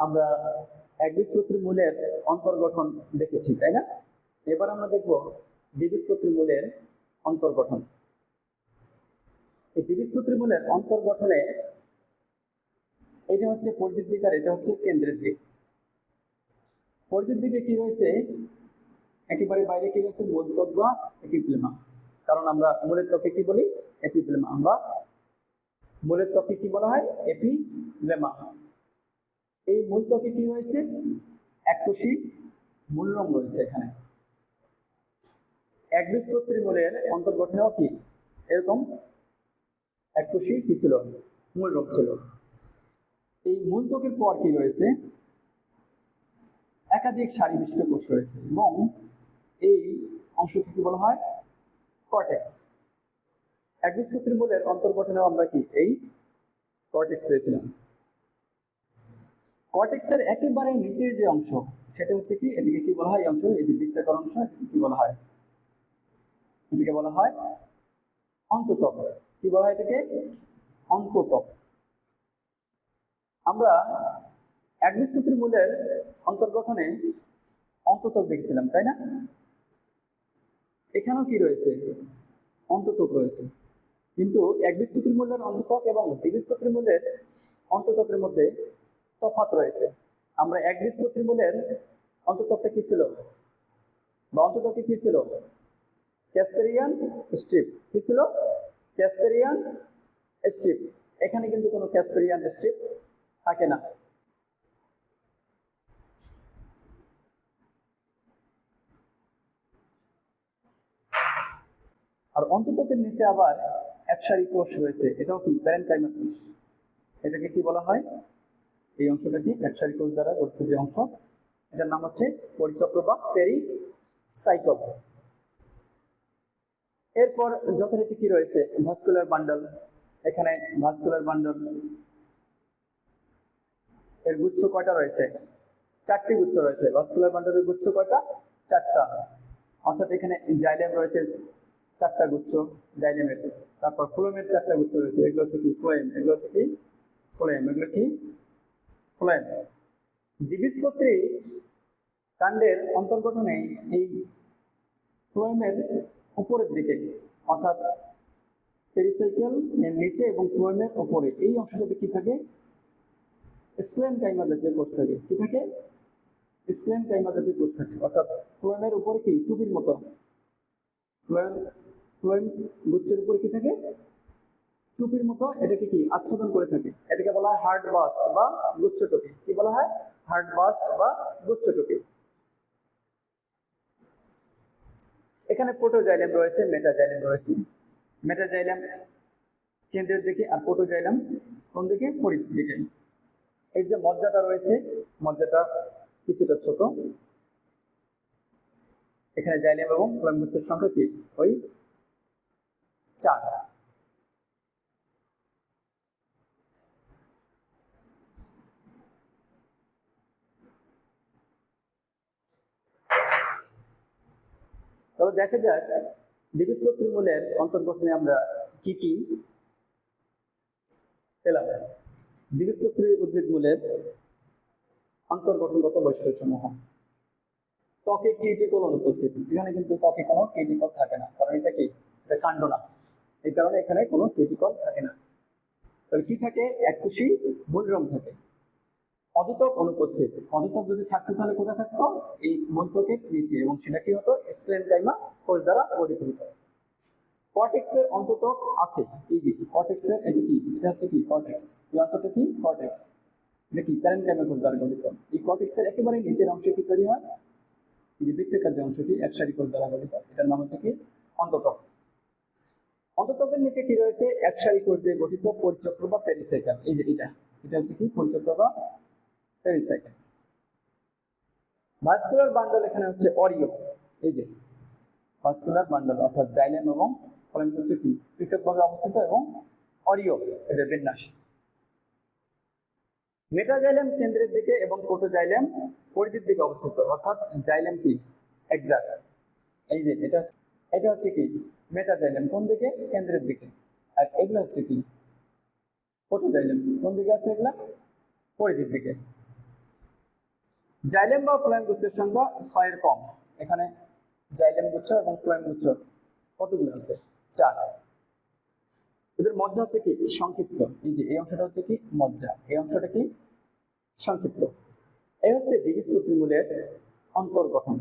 আমরা একবীজপত্রী মূলের অন্তর্গঠন দেখেছি, তাই না? এবার আমরা দেখব দ্বিবীজপত্রী মূলের অন্তর্গঠন এই দ্বিবীজপত্রী মূলের অন্তর্গঠনে এটা হচ্ছে পরিধির দিক আর এটা হচ্ছে কেন্দ্রের দিক। পরিধির দিকে কি রয়েছে একেবারে বাইরে কি রয়েছে মূলত্বক বা এপিপ্লেমা কারণ আমরা মূলের ত্বকে কি বলি? এপিপ্লেমা আমরা মূলের ত্বকে কি বলা হয়? এপিপ্লেমা এই মূল ত্বকে কি রয়েছে? এককোষী মূলরম রয়েছে এখানে। একবীজপত্রী মূলের অন্তর্গঠনেও কি? এরকম এককোষী কি ছিল? মূলরম ছিল। এই মূল ত্বকের পর কি রয়েছে? একাধিক সারিবিষ্ট কোষ রয়েছে এবং এই অংশকে কি বলা হয়? কর্টেক্স। একবীজপত্রী মূলের অন্তর্গঠনে আমরা কি? এই কর্টেক্স পেয়েছিলাম। কর্টেক্সের একেবারে নিচের যে অংশ, সেটা হচ্ছে কি? এটিকে কি বলা হয়? এই অংশ, এই যে বৃত্তাকার অংশ কি বলা হয়? এটিকে বলা হয় অন্ততক কি বলা হয় এটাকে? অন্ততক আমরা একবীজপত্রী মূলের অন্তর্গঠনে অন্ততক দেখছিলাম, তাই না? এখানেও কি রয়েছে? অন্ততক রয়েছে। কিন্তু একবীজপত্রী মূল্যের অন্ততক এবং দ্বিবীজপত্রী মূল্যের অন্ততকের মধ্যে তফাৎ রয়েছে। আমরা একবীজপত্রী মূল্যের অন্ততকটা কি ছিল? বা অন্ততকে কি ছিল? Casparian strip. কি ছিল? Casparian strip. এখানে কিন্তু কোনো ক্যাসপেরিয়ান স্ট্রিপ থাকে না। আর অন্ততকের নিচে আবার একসারি কোষ রয়েছে। এটাও কি প্যারেনকাইমা কোষ এটাকে কি বলা হয়? এই অংশটা কি? একসারি কোষ দ্বারা গঠিত যে অংশ। এটার নাম হচ্ছে পরিচক্র বা পেরি সাইকল এরপর যথারীতি কি রয়েছে? ভাস্কুলার বান্ডল এখানে ভাস্কুলার বান্ডল এর গুচ্ছ কয়টা রয়েছে? চারটি গুচ্ছ রয়েছে। ভাস্কুলার বান্ডলের গুচ্ছ কয়টা? চারটা। অর্থাৎ এখানে জাইলেম রয়েছে চারটা গুচ্ছ জাইলেমের তারপর ফ্লোয়েমের চারটা গুচ্ছ রয়েছে। এগুলো হচ্ছে কি? ফ্লোয়েম এগুলো হচ্ছে কি? ফ্লোয়েম এগুলো কি? ফ্লোয়েম দ্বিবীজপত্রী কাণ্ডের অন্তর্গঠনে এই ফ্লোয়েমের উপরের দিকে, অর্থাৎ পেরিসাইকেল এর নিচে এবং ফ্লোয়েমের উপরে, এই অংশটাতে কি থাকে? স্ক্লেন কাইমা জাতীয় কোষ থাকে। কি থাকে? স্ক্লেন কাইমা জাতীয় কোষ থাকে। অর্থাৎ ফ্লোয়েমের উপরে কি? টুপির মতো। ফ্লোয়েম ফ্লোয়েম গুচ্ছের উপরে কি থাকে? টুপির মতো এটাকে কি আচ্ছাদন করে থাকে? এটাকে বলা হয় হার্ড বাস্ট বা গুচ্ছ টুপি। কি বলা হয়? হার্ড বাস্ট বা গুচ্ছ টুপি। এখানে প্রোটোজাইলেম রয়েছে, মেটাজাইলেম রয়েছে। মেটাজাইলেম কেন্দ্রের দিকে আর প্রোটোজাইলেম কোন দিকে? পরিধির দিকে। এর যে মজ্জাটা রয়েছে, মজ্জাটা কিছুটা ছোট। এখানে জাইলেম এবং ফ্লোয়েমগুচ্ছের সংখ্যা কি? ওই চার। দেখা যাক দ্বিবীজপত্রী মূলের অন্তর্গঠনে আমরা কি কি পেলাম? দ্বিবীজপত্রী উদ্ভিদ মূলের অন্তর্গঠনগত বৈশিষ্ট্যসমূহ। ত্বকে কিটিকল অনুপস্থিত। এখানে কিন্তু ত্বকে কোনো কিটিকল থাকে না, কারণ এটা কি? এটা কাণ্ড না। এই কারণে এখানে কোনো কিটিকল থাকে না। তবে কি থাকে? এককুশি মূলরম থাকে। অদতক অনুপস্থিত। অদতক যদি থাকতো তাহলে কোথায় থাকতো? এই মন্তকের নিচে এবং সেটা কি হতো স্ক্লেনকাইমা কোষ দ্বারা গঠিত। হতো কর্টেক্সের অন্ততক আছে। এই যে কর্টেক্সের এটা কি? এটা হচ্ছে কি? কর্টেক্স। এই অংশটা কি? কর্টেক্স। এটা কি? প্যারেনকাইমা কোষ দ্বারা গঠিত। এই কর্টেক্সের একেবারে নিচের অংশে কি তৈরি হয়? যে বৃত্তাকার যে অংশটি, একসারি কোষ দ্বারা গঠিত। এটার নাম হচ্ছে কি? অন্ততক। অন্ততকের নিচে কি রয়েছে? একসারি কোষ দিয়ে গঠিত পরিচক্র বা পেরিসাইকেল। এই যে এটা। এটা হচ্ছে কি? পরিচক্র বা পেরিসাইকেল ভাস্কুলার বান্ডল এখানে হচ্ছে অরিও এই যে ভাস্কুলার বান্ডল অর্থাৎ জাইলেম এবং হচ্ছে কি? পৃথকভাবে অবস্থিত এবং অরিও এদের বিন্যাস। মেটাজাইলেম কেন্দ্রের দিকে এবং প্রোটোজাইলেম পরিধির দিকে অবস্থিত। অর্থাৎ জাইলেম কি? এক্সাক্ট এই যে, এটা হচ্ছে এটা হচ্ছে কি? মেটাজাইলেম কোন দিকে? কেন্দ্রের দিকে। আর এগুলো হচ্ছে কি? প্রোটোজাইলেম কোন দিকে আছে এগুলা? পরিধির দিকে। জাইলেম বা ফ্লোয়েম গুচ্ছের সংখ্যা ছয়ের কম। এখানে জাইলেম গুচ্ছ এবং ফ্লোয়েম গুচ্ছ কতগুলো আছে? চার। এদের মজ্জা হচ্ছে কি? সংক্ষিপ্ত। এই যে, এই অংশটা হচ্ছে কি? মজ্জা। এই অংশটা কি? সংক্ষিপ্ত। এই হচ্ছে দ্বিবীজপত্রী মূলের অন্তর্গঠন।